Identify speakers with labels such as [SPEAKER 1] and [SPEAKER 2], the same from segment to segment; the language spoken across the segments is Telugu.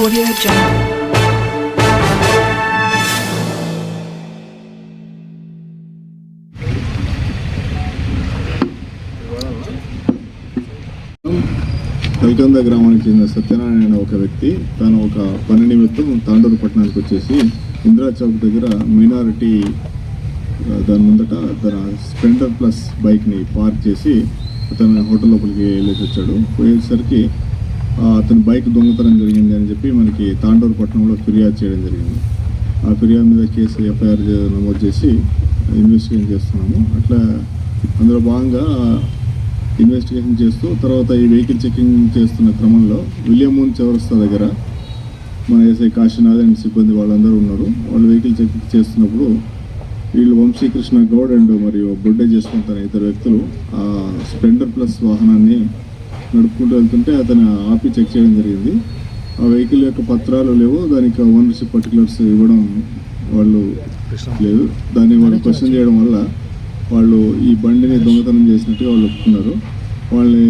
[SPEAKER 1] Audio Jungle.
[SPEAKER 2] Kalkanda గ్రామానికి చెందిన సత్యనారాయణ అనే ఒక వ్యక్తి తను ఒక పని నిమిత్తం తాండూరు పట్టణానికి వచ్చేసి ఇందిరా చౌక్ దగ్గర మైనారిటీ దాని ముందట తన స్ప్లెండర్ ప్లస్ బైక్ని పార్క్ చేసి తన హోటల్ లోపలికి వెళ్ళేసి వచ్చాడు పోయేసరికి అతని బైక్ దొంగతనం జరిగింది అని చెప్పి మనకి తాండూరు పట్టణంలో ఫిర్యాదు చేయడం జరిగింది. ఆ ఫిర్యాదు మీద కేసు ఎఫ్ఐఆర్ నమోదు చేసి ఇన్వెస్టిగేషన్ చేస్తున్నాము. అట్లా అందులో భాగంగా ఇన్వెస్టిగేషన్ చేస్తూ తర్వాత ఈ వెహికల్ చెకింగ్ చేస్తున్న క్రమంలో విలియం మూన్ చౌరస్తా దగ్గర మన ఎస్ఐ కాశీనాథ్ అండ్ సిబ్బంది వాళ్ళందరూ ఉన్నారు. వాళ్ళు వెహికల్ చెకింగ్ చేస్తున్నప్పుడు వీళ్ళు వంశీకృష్ణ గౌడ్ అండ్ మరియు బొడ్డే చేసుకుంటారు ఇద్దరు వ్యక్తులు ఆ స్ప్లెండర్ ప్లస్ వాహనాన్ని నడుపుకుంటూ వెళ్తుంటే అతను ఆపి చెక్ చేయడం జరిగింది. ఆ వెహికల్ యొక్క పత్రాలు లేవు. దానికి ఓనర్షిప్ పర్టికులర్స్ ఇవ్వడం వాళ్ళు లేదు. దాన్ని వాళ్ళు క్వశ్చన్ చేయడం వల్ల వాళ్ళు ఈ బండిని దొంగతనం చేసినట్టుగా వాళ్ళు ఒప్పుకున్నారు. వాళ్ళని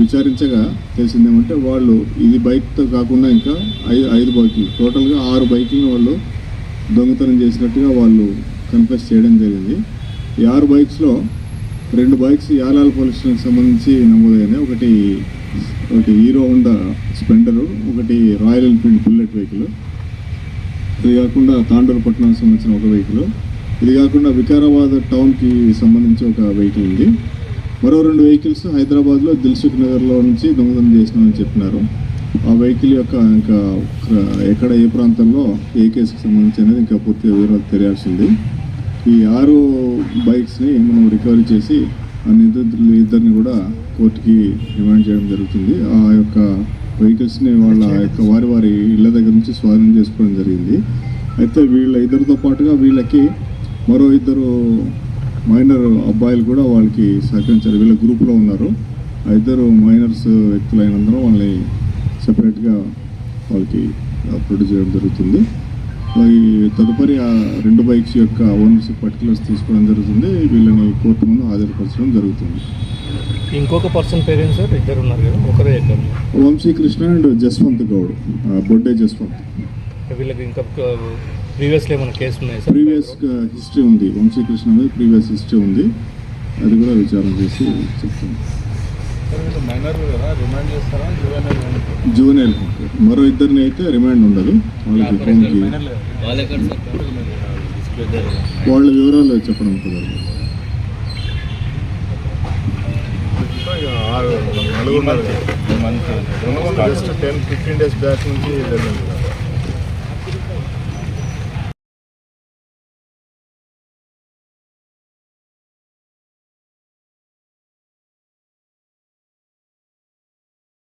[SPEAKER 2] విచారించగా తెలిసిందేమంటే వాళ్ళు ఇది బైక్తో కాకుండా ఇంకా ఐదు ఐదు బైకులు టోటల్గా ఆరు బైకులను వాళ్ళు దొంగతనం చేసినట్టుగా వాళ్ళు కన్ఫెస్ చేయడం జరిగింది. ఈ ఆరు బైక్స్లో రెండు బైక్స్ యాలాల్ పోలీస్ స్టేషన్కి సంబంధించి నమోదైనాయి ఒకటి ఒకటి హీరో హోండా స్పెండరు ఒకటి రాయల్ ఎన్ఫీల్డ్ బుల్లెట్ వెహికల్. ఇది కాకుండా తాండూరు పట్టణానికి సంబంధించిన ఒక వెహికల్. ఇది కాకుండా వికారాబాద్ టౌన్కి సంబంధించి ఒక వెహికల్ ఉంది. మరో రెండు వెహికల్స్ హైదరాబాద్లో దిల్సుఖ్ నగర్లో నుంచి దొంగతనం చేసినామని చెప్పినారు. ఆ వెహికల్ యొక్క ఇంకా ఎక్కడ ఏ ప్రాంతంలో ఏ కేసుకు సంబంధించి అనేది ఇంకా పూర్తిగా వివరాలు తెలియాల్సింది ఈ ఆరు బైక్స్ని మనం రికవరీ చేసి ఆ నిందితులు ఇద్దరిని కూడా కోర్టుకి రిమాండ్ చేయడం జరుగుతుంది. ఆ యొక్క వెహికల్స్ని వాళ్ళ యొక్క వారి వారి ఇళ్ళ దగ్గర నుంచి స్వాధీనం చేసుకోవడం జరిగింది. అయితే వీళ్ళ ఇద్దరితో పాటుగా వీళ్ళకి మరో ఇద్దరు మైనర్ అబ్బాయిలు కూడా వాళ్ళకి సహకరించారు. వీళ్ళ గ్రూప్లో ఉన్నారు. ఆ ఇద్దరు మైనర్స్ వ్యక్తులైనందరూ వాళ్ళని సపరేట్గా వాళ్ళకి ప్రొడ్యూస్ చేయడం జరుగుతుంది. ఈ తదుపరి ఆ రెండు బైక్స్ యొక్క ఓనర్షిప్ పర్టికులర్స్ తీసుకోవడం జరుగుతుంది. వీళ్ళని కోర్టు ముందు హాజరుపరచడం జరుగుతుంది.
[SPEAKER 3] ఇంకొక పర్సన్ పేరెంట్ సార్? ఇద్దరు ఉన్నారు కదా ఒకరే
[SPEAKER 2] వంశీకృష్ణ అండ్ జస్వంత్ గౌడ్ బొడ్డే జస్వంత్.
[SPEAKER 3] వీళ్ళకి ఇంకా ప్రీవియస్లో ఏమైనా కేసు ఉన్నాయి సార్?
[SPEAKER 2] ప్రీవియస్ హిస్టరీ ఉంది. వంశీకృష్ణ మీద ప్రీవియస్ హిస్టరీ ఉంది. అది కూడా విచారణ చేసి చెప్తాను జూనియర్. మరో ఇద్దరిని అయితే రిమాండ్ ఉండదు. వాళ్ళకి ఫోన్కి వాళ్ళ వివరాలు చెప్పడం కుదరదు.
[SPEAKER 4] Just ten fifteen days back నుంచి జరిగింది